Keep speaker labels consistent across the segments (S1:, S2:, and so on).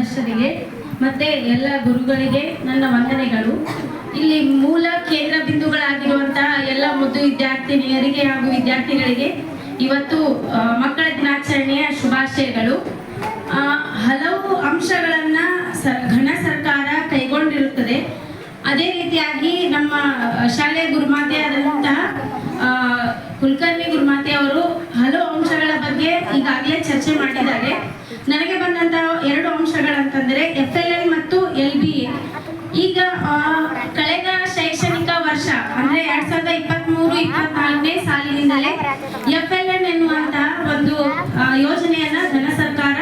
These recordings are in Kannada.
S1: ಸದಸ್ಯರಿಗೆ, ಮತ್ತೆ ಎಲ್ಲ ಗುರುಗಳಿಗೆ ನನ್ನ ವಂದನೆಗಳು. ಇಲ್ಲಿ ಮೂಲ ಕೇಂದ್ರ ಬಿಂದುಗಳಾಗಿರುವಂತಹ ಎಲ್ಲ ಮುದ್ದು ವಿದ್ಯಾರ್ಥಿನಿಯರಿಗೆ ಹಾಗೂ ವಿದ್ಯಾರ್ಥಿಗಳಿಗೆ ಇವತ್ತು ಮಕ್ಕಳ ದಿನಾಚರಣೆಯ ಶುಭಾಶಯಗಳು. ಹಲವು ಅಂಶಗಳನ್ನ ಘನ ಸರ್ಕಾರ ಕೈಗೊಂಡಿರುತ್ತದೆ. ಅದೇ ರೀತಿಯಾಗಿ ನಮ್ಮ ಶಾಲೆಯ ಗುರುಮಾತೆಯಾದಂತಹ ಕುಲಕರ್ಣಿ ಗುರುಮಾತೆ ಅವರು ಹಲವು ಅಂಶಗಳ ಬಗ್ಗೆ ಈಗಾಗಲೇ ಚರ್ಚೆ ಮಾಡಿದ್ದಾರೆ. ನನಗೆ ಬಂದಂತಹ ಎರಡು ಅಂಶಗಳಂತಂದ್ರೆ ಎಫ್ ಎಲ್ ಎನ್ ಮತ್ತು ಎಲ್ ಬಿ ಎ ಈಗ ಕಳೆದ ಶೈಕ್ಷಣಿಕ ವರ್ಷ, ಅಂದ್ರೆ ಎರಡ್ ಸಾವಿರದ ಇಪ್ಪತ್ತ್ ಮೂರು ಇಪ್ಪತ್ನಾಲ್ಕನೇ ಸಾಲಿನಿಂದಲೇ ಎಫ್ ಎಲ್ ಎನ್ ಎನ್ನುವಂತಹ ಒಂದು ಯೋಜನೆಯನ್ನ ಧನ ಸರ್ಕಾರ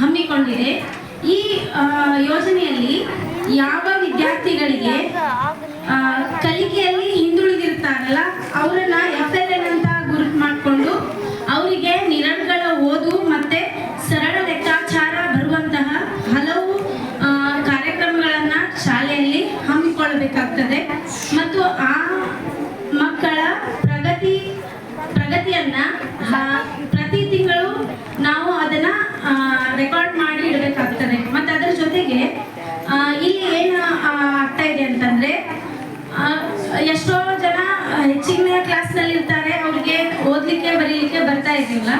S1: ಹಮ್ಮಿಕೊಂಡಿದೆ. ಈ ಯೋಜನೆಯಲ್ಲಿ ಯಾವ ವಿದ್ಯಾರ್ಥಿಗಳಿಗೆ ಕಲಿಕೆಯಲ್ಲಿ ಹಿಂದುಳಿದಿರ್ತಾರಲ್ಲ ಅವರನ್ನ ಎಫ್ ಎಲ್ ಎನ್ ಅಂತ ಗುರುತು ಮಾಡಿಕೊಂಡು ಅವರಿಗೆ ನಿರರ್ಗಳ ಓದು ಮತ್ತೆ ಸರಳ ಲೆಕ್ಕಾಚಾರ ಬರುವಂತಹ ಹಲವು ಆ, ಕಾರ್ಯಕ್ರಮಗಳನ್ನ ಶಾಲೆಯಲ್ಲಿ ಹಮ್ಮಿಕೊಳ್ಳಬೇಕಾಗ್ತದೆ ಮತ್ತು ಆ ಮಕ್ಕಳ ಪ್ರಗತಿ ಪ್ರಗತಿಯನ್ನ ಆ, ಪ್ರತಿ ತಿಂಗಳು ನಾವು ಅದನ್ನ ರೆಕಾರ್ಡ್ ಮಾಡಿ ಇಡಬೇಕಾಗ್ತದೆ ಮತ್ತೆ ಅದರ ಜೊತೆಗೆ ಆ, ಇಲ್ಲಿ ಏನು ಆ, ಆಗ್ತಾ ಇದೆ ಅಂತಂದ್ರೆ ಆ, ಎಷ್ಟೋ ಜನ ಆ, ಕ್ಲಾಸ್ನಲ್ಲಿ ಇರ್ತಾರೆ ಅವ್ರಿಗೆ ಓದ್ಲಿಕ್ಕೆ ಬರೀಲಿಕ್ಕೆ ಬರ್ತಾ ಇರಲಿಲ್ಲ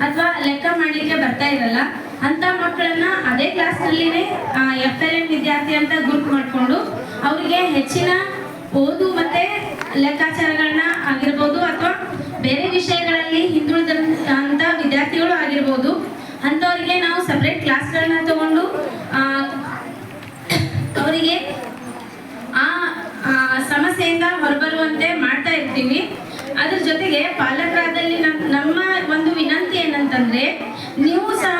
S1: ಅಥವಾ ಲೆಕ್ಕ ಮಾಡ್ಲಿಕ್ಕೆ ಬರ್ತಾ ಇರಲ್ಲ? ಅಂತ ಮಕ್ಕಳನ್ನ ಅದೇ ಕ್ಲಾಸ್ನಲ್ಲಿನೇ ಎಫ್ ಎಲ್ ಎಂ ವಿದ್ಯಾರ್ಥಿ ಅಂತ ಗ್ರೂಪ್ ಮಾಡಿಕೊಂಡು ಅವರಿಗೆ ಹೆಚ್ಚಿನ ಓದು ಮತ್ತೆ ಲೆಕ್ಕಾಚಾರಗಳನ್ನ ಆಗಿರ್ಬೋದು ಅಥವಾ ಬೇರೆ ವಿಷಯಗಳಲ್ಲಿ ಹಿಂದುಳಿದಂತ ವಿದ್ಯಾರ್ಥಿಗಳು ಆಗಿರ್ಬೋದು ಅಂಥವ್ರಿಗೆ ನಾವು ಸಪ್ರೇಟ್ ಕ್ಲಾಸ್ಗಳನ್ನ ತಗೊಂಡು ಅವರಿಗೆ ಆ ಸಮಸ್ಯೆಯಿಂದ ಇರ್ತೀವಿ ಅದ್ರ ಜೊತೆಗೆ ಪಾಲಕರಾದಲ್ಲಿ ನಮ್- ನಮ್ಮ ಒಂದು ವಿನಂತಿ ಏನಂತಂದ್ರೆ, ನೀವು ಸಹ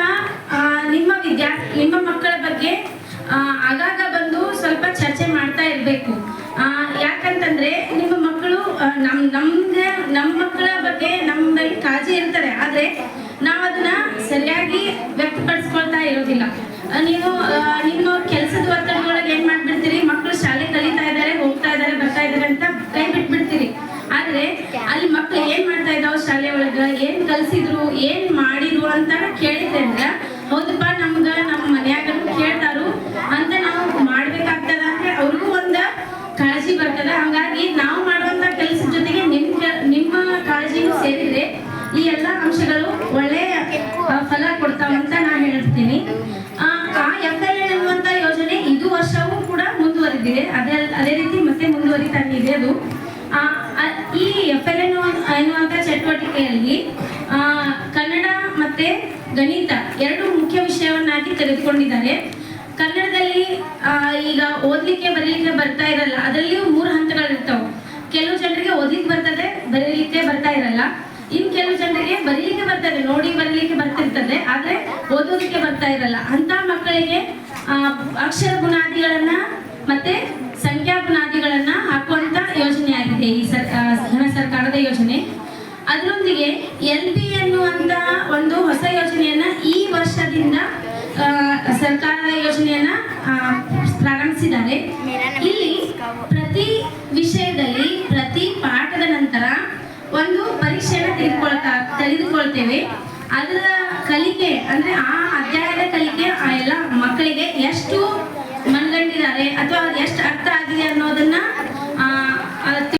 S1: ನಿಮ್ಮ ವಿದ್ಯಾ, ನಿಮ್ಮ ಮಕ್ಕಳ ಬಗ್ಗೆ ಆಗಾಗ ಬಂದು ಸ್ವಲ್ಪ ಚರ್ಚೆ ಮಾಡ್ತಾ ಇರಬೇಕು. ಯಾಕಂತಂದ್ರೆ ನಿಮ್ಮ ಮಕ್ಕಳು ನಮ್ ನಮ್ಗೆ ನಮ್ಮ ಮಕ್ಕಳ ಬಗ್ಗೆ ನಮ್ಮಲ್ಲಿ ಕಾಳಜಿ ಇರ್ತಾರೆ. ಆದ್ರೆ ನಾವು ಅದನ್ನ ಸರಿಯಾಗಿ ವ್ಯಕ್ತಪಡಿಸ್ಕೊಳ್ತಾ ಇರೋದಿಲ್ಲ. ನೀವು ನಿಮ್ಮ ಕೆಲಸದ ಒತ್ತಡದೊಳಗೆ ಒಳಗ ಏನ್ ಕಲ್ಸಿದ್ರು ಏನ್ ಮಾಡಿದ್ರು ಅಂತ ಕೇಳಿದ್ರೆ ಅಂದ್ರ ಹೌದಪ್ಪ ನಮ್ಗ ನಮ್ಮ ಮನ್ಯಾಗ ಕೇಳ್ತಾರು ಅಂತ ನಾವು ಮಾಡ್ಬೇಕಾಗ್ತದ ಅಂದ್ರೆ ಅವ್ರಿಗೂ ಒಂದ ಕಾಳಜಿ ಬರ್ತದ. ಹಂಗಾಗಿ ನಾವು ಮಾಡುವಂತ ಕೆಲಸದ ಜೊತೆಗೆ ನಿಮ್ ನಿಮ್ಮ ಕಾಳಜಿನೂ ಸೇರಿದ್ರೆ ಈ ಎಲ್ಲಾ ಅಂಶಗಳು ಒಳ್ಳೆಯ ಫಲ ಕೊಡ್ತಾವಂತ ನಾ ಹೇಳ್ತೀನಿ. ಆ ಯೋಜನೆ ಇದು ವರ್ಷವೂ ಕೂಡ ಮುಂದುವರೆದಿದೆ. ಅದೇ ಅದೇ ರೀತಿ ಮತ್ತೆ ಮುಂದುವರಿತಾನೆ ಇದೆ ಅದು. ಆ, ಆ, ಈ ಎಫ್ ಎಲ್ ಎನ್ ಎನ್ನುವಂತ ಆ, ಕನ್ನಡ ಮತ್ತೆ ಗಣಿತ ಎರಡು ಮುಖ್ಯ ವಿಷಯವನ್ನಾಗಿ ತೆಗೆದುಕೊಂಡಿದ್ದಾರೆ. ಕನ್ನಡದಲ್ಲಿ ಈಗ ಓದ್ಲಿಕ್ಕೆ ಬರೀಲಿಕ್ಕೆ ಬರ್ತಾ ಇರಲ್ಲ ಅದರಲ್ಲಿಯೂ ಮೂರು ಹಂತಗಳು ಇರ್ತಾವೆ. ಕೆಲವು ಜನರಿಗೆ ಓದ್ಲಿಕ್ಕೆ ಬರ್ತದೆ ಬರೀಲಿಕ್ಕೆ ಬರ್ತಾ ಇರಲ್ಲ. ಇನ್ ಕೆಲವು ಜನರಿಗೆ ಬರೀಲಿಕ್ಕೆ ಬರ್ತದೆ ನೋಡಿ ಬರೀಲಿಕ್ಕೆ ಬರ್ತಿರ್ತದೆ ಆದ್ರೆ ಓದೋದಕ್ಕೆ ಬರ್ತಾ ಇರಲ್ಲ. ಅಂತ ಮಕ್ಕಳಿಗೆ ಅಕ್ಷರ ಬುನಾದಿಗಳನ್ನು ಮತ್ತೆ ಸಂಖ್ಯಾ ಬುನಾದಿಗಳನ್ನು ಹಾಕುವಂಥ ಯೋಜನೆ ಆಗಿದೆ ಈ ಸರ್ ಸರ್ಕಾರದ ಯೋಜನೆ. ಅದರೊಂದಿಗೆ ಎಲ್ ಬಿ ಎನ್ನುವಂತಹ ಒಂದು ಹೊಸ ಯೋಜನೆಯನ್ನ ಈ ವರ್ಷದಿಂದ ಸರ್ಕಾರದ ಯೋಜನೆಯನ್ನ ಪ್ರಾರಂಭಿಸಿದ್ದಾರೆ. ಇಲ್ಲಿ ಪ್ರತಿ ವಿಷಯದಲ್ಲಿ, ಪ್ರತಿ ಪಾಠದ ನಂತರ ಒಂದು ಪರೀಕ್ಷೆಯನ್ನು ತೆಗೆದುಕೊಳ್ತಾ, ತೆಗೆದುಕೊಳ್ತೇವೆ. ಅದರ ಕಲಿಕೆ, ಅಂದ್ರೆ ಆ ಅಧ್ಯಾಯದ ಕಲಿಕೆ